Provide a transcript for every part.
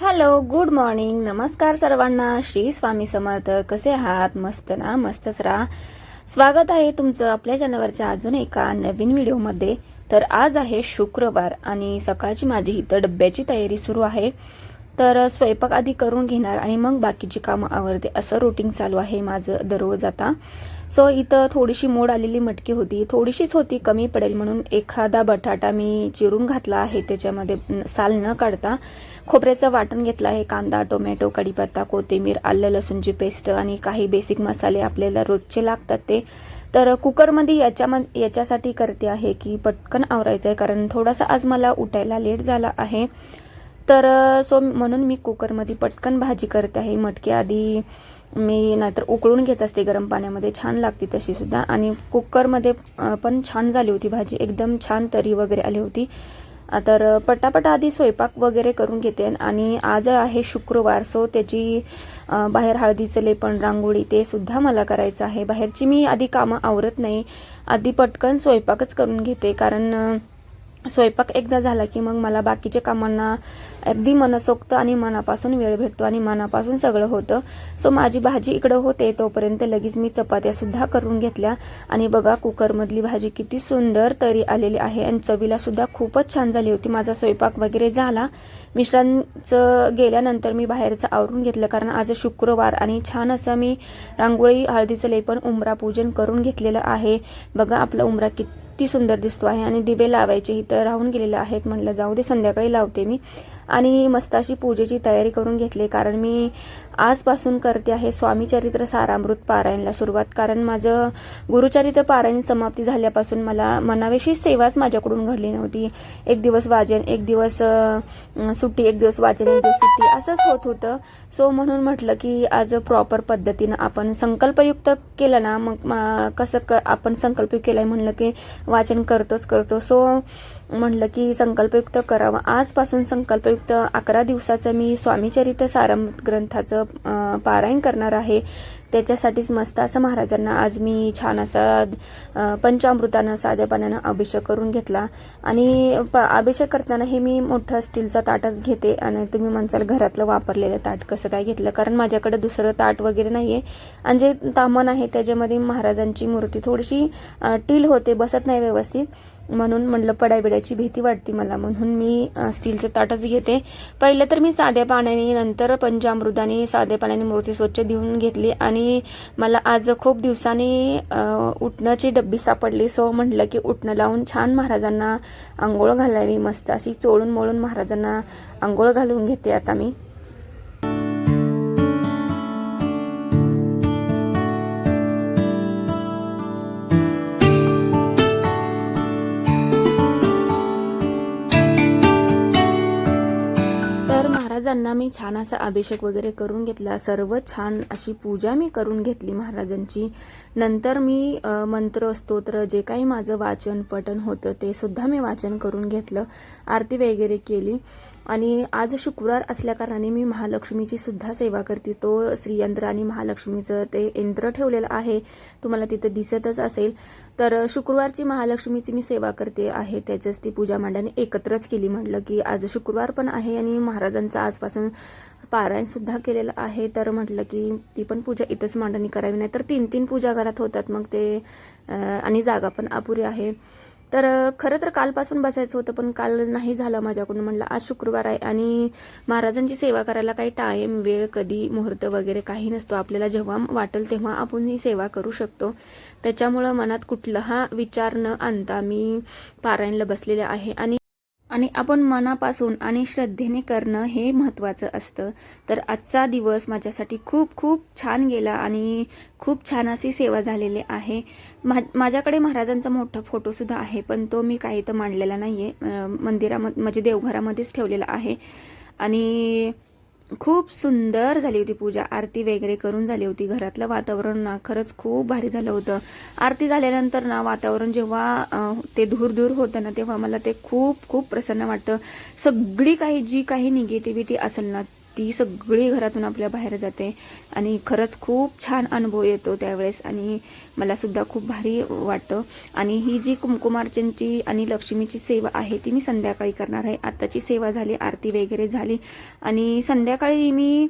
Hello good morning नमस्कार सर्वांना. श्री स्वामी समर्थ. कसे आहात? मस्त ना? मस्तच राहा. स्वागत आहे तुमचं आपल्या चॅनलवरच्या अजून एका नवीन व्हिडिओमध्ये. तर आज आहे शुक्रवार आणि सकाळची माझी इथं डब्याची तयारी सुरू आहे. तर स्वयंपाक आधी करून घेणार आणि मग बाकीची कामं आवडते असं रुटीन चालू आहे माझं दररोज आता. सो इथं थोडीशी मोड आलेली मटकी होती. थोडीशीच होती कमी पडेल म्हणून एखादा बटाटा मी चिरून घातला आहे. त्याच्यामध्ये साल न काढता खोबऱ्याचं वाटण घेतलं आहे. कांदा टोमॅटो कढीपत्ता कोथिंबीर आलं लसूणची पेस्ट आणि काही बेसिक मसाले आपल्याला रोजचे लागतात ते. तर कुकरमध्ये याच्याम याच्यासाठी करते आहे की पटकन आवरायचं आहे कारण थोडासा आज मला उठायला लेट झाला आहे. तर सो म्हणून मी कुकरमध्ये पटकन भाजी करते आहे. मटकी आधी मी नाहीतर उकळून घेत असते गरम पाण्यामध्ये. छान लागते तशी सुद्धा. आणि कुकरमध्ये पण छान झाली होती भाजी. एकदम छान तरी वगैरे आली होती. तर पटापट आधी स्वयंपाक वगैरे करून घेते. आणि आज आहे शुक्रवार सो त्याची बाहेर हळदीचं लेपण रांगोळी ते सुद्धा मला करायचं आहे. बाहेरची मी आधी कामं आवरत नाही. आधी पटकन स्वयंपाकच करून घेते. कारण स्वयंपाक एकदा झाला की मग मला बाकीच्या कामांना अगदी मनसोक्त आणि मनापासून वेळ भेटतो आणि मनापासून सगळं होतं. सो माझी भाजी इकडं होते तोपर्यंत लगेच मी चपात्या सुद्धा करून घेतल्या. आणि बघा कुकरमधली भाजी किती सुंदर तरी आलेली आहे आणि चवीला सुद्धा खूपच छान झाली होती. माझा स्वयंपाक वगैरे झाला. मिश्रांचं गेल्यानंतर मी बाहेरचं आवरून घेतलं कारण आज शुक्रवार आणि छान असं मी रांगोळी हळदीचं लेपन उमरा पूजन करून घेतलेलं आहे. बघा आपला उमरा किती सुंदर दिसतो आहे आणि दिवे लावायचे इथं राहून गेलेले आहेत. म्हटलं जाऊ दे संध्याकाळी लावते मी. आणि मस्त अशी पूजेची तयारी करून घेतली. कारण मी आजपासून करते आहे स्वामी चरित्र सारामृत पारायणला सुरुवात. कारण माझं गुरुचरित्र पारायण समाप्ती झाल्यापासून मला मनाविषयी सेवाच माझ्याकडून घडली नव्हती. एक दिवस वाचन एक दिवस सुट्टी एक दिवस वाचन एक दिवस सुट्टी असंच होत होतं. सो म्हणून म्हटलं की आज प्रॉपर पद्धतीनं आपण संकल्पयुक्त केलं ना मग मा- कसं क आपण संकल्पयुक्त केलंय म्हणलं की वाचन करतोच करतो. सो म्हटलं की संकल्पयुक्त करावं. आजपासून संकल्पयुक्त अकरा दिवसाचं मी स्वामीचरित्र सारम ग्रंथाचं पारायण करणार आहे. त्याच्यासाठीच मस्त असं महाराजांना आज मी छान असा पंचामृतानं साध्या पाण्यानं अभिषेक करून घेतला. आणि प अभिषेक करताना हे मी मोठं स्टीलचा ताटच घेते आणि तुम्ही म्हणसाल घरातलं वापरलेलं ताट कसं काय घेतलं? कारण माझ्याकडे दुसरं ताट वगैरे नाही आहे आणि जे तामण आहे त्याच्यामध्ये महाराजांची मूर्ती थोडीशी टील होते बसत नाही व्यवस्थित. म्हणून म्हणलं पडायबिडायची भीती वाटते मला. म्हणून मी स्टीलचं ताटच घेते. पहिलं तर मी साध्या पाण्याने नंतर पंचामृताने साध्या पाण्याने मूर्ती स्वच्छ देऊन घेतली आणि आणि मला आज खूप दिवसांनी उठण्याची डब्बी सापडली. सो म्हटलं की उठणं लावून छान महाराजांना आंघोळ घालावी. मस्त अशी चोळून मोळून महाराजांना आंघोळ घालून घेते आता मी. महाराजांना मी छान असा अभिषेक वगैरे करून घेतला. सर्व छान अशी पूजा मी करून घेतली महाराजांची. नंतर मी मंत्र स्तोत्र जे काही माझं वाचन पठण होतं ते सुद्धा मी वाचन करून घेतलं. आरती वगैरे केली. आणि आज शुक्रवार असल्याकारणाने मी महालक्ष्मीची सुद्धा सेवा करते. तो श्रीयंत्र आणि महालक्ष्मीचं ते यंत्र ठेवलेलं आहे. तुम्हाला तिथं दिसतच असेल. तर शुक्रवारची महालक्ष्मीची मी सेवा करते आहे. त्याच्याच ती पूजा मांडाने एकत्रच केली. म्हटलं की आज शुक्रवार पण आहे आणि महाराजांचा आजपासून पारायणसुद्धा केलेलं आहे. तर म्हटलं की ती पण पूजा इथंच मांडणी करावी. नाही तर तीन तीन पूजा घरात होतात. मग ते आणि जागा पण अपुरी आहे. तर खरं तर कालपासून बसायचं होतं पण काल नाही झालं माझ्याकडून. म्हटलं आज शुक्रवार आहे आणि महाराजांची सेवा करायला काही टाईम वेळ कधी मुहूर्त वगैरे काही नसतो. आपल्याला जेव्हा वाटेल तेव्हा आपण ही सेवा करू शकतो. त्याच्यामुळं मनात कुठलाहा विचार न आणता मी पारायणला बसलेले आहे. आणि आणि आपण मनापासून आणि श्रद्धेने करणं हे महत्त्वाचं असतं. तर आजचा दिवस माझ्यासाठी खूप खूप छान गेला आणि खूप छान अशी सेवा झालेली आहे. मा माझ्याकडे महाराजांचा मोठा फोटोसुद्धा आहे पण तो मी काही तर मांडलेला नाही आहे मंदिरामध्ये म्हणजे देवघरामध्येच ठेवलेला आहे. आणि खूप सुंदर झाली होती पूजा. आरती वगैरे करून झाली होती. घरातलं वातावरण ना खरंच खूप भारी झालं होतं. आरती झाल्यानंतर ना वातावरण जेव्हा ते धूर धूर होतं ना तेव्हा मला ते खूप खूप प्रसन्न वाटतं. सगळी काही जी काही निगेटिव्हिटी असेल ना ती सगळी घरातून आपल्या बाहेर जाते आणि खरंच खूप छान अनुभव येतो त्यावेळेस आणि मला सुद्धा खूप भारी वाटतं. आणि ही जी कुमकुमार्चनची आणि लक्ष्मीची सेवा आहे ती मी संध्याकाळी करणार आहे. आत्ताची सेवा झाली आरती वगैरे झाली आणि संध्याकाळी मी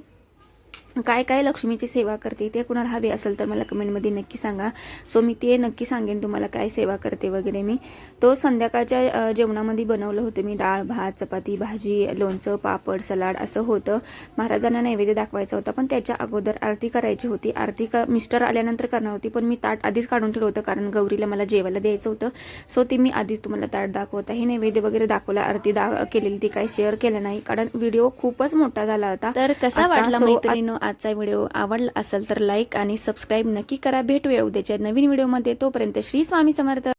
काय काय लक्ष्मीची सेवा करते ते कुणाला हवे असेल तर मला कमेंटमध्ये नक्की सांगा. सो मी ते नक्की सांगेन तुम्हाला काय सेवा करते वगैरे मी. तो संध्याकाळच्या जेवणामध्ये बनवलं होतं मी. डाळ भात चपाती भाजी लोणचं पापड सलाड असं होतं. महाराजांना नैवेद्य दाखवायचा होता पण त्याच्या अगोदर आरती करायची होती. आरती का मिस्टर आल्यानंतर करणार होती पण मी ताट आधीच काढून ठेवलं होतं कारण गौरीला मला जेवायला द्यायचं होतं. सो ती मी आधीच तुम्हाला ताट दाखवत आहे. नैवेद्य वगैरे दाखवला आरती दा केलेली ती काही शेअर केलं नाही कारण व्हिडिओ खूपच मोठा झाला होता. तर कसा. वाटला आजचा व्हिडिओ आवडला असेल तर लाईक आणि सबस्क्राईब नक्की करा. भेटूया उद्याच्या नवीन व्हिडिओमध्ये. तोपर्यंत श्री स्वामी समर्थ.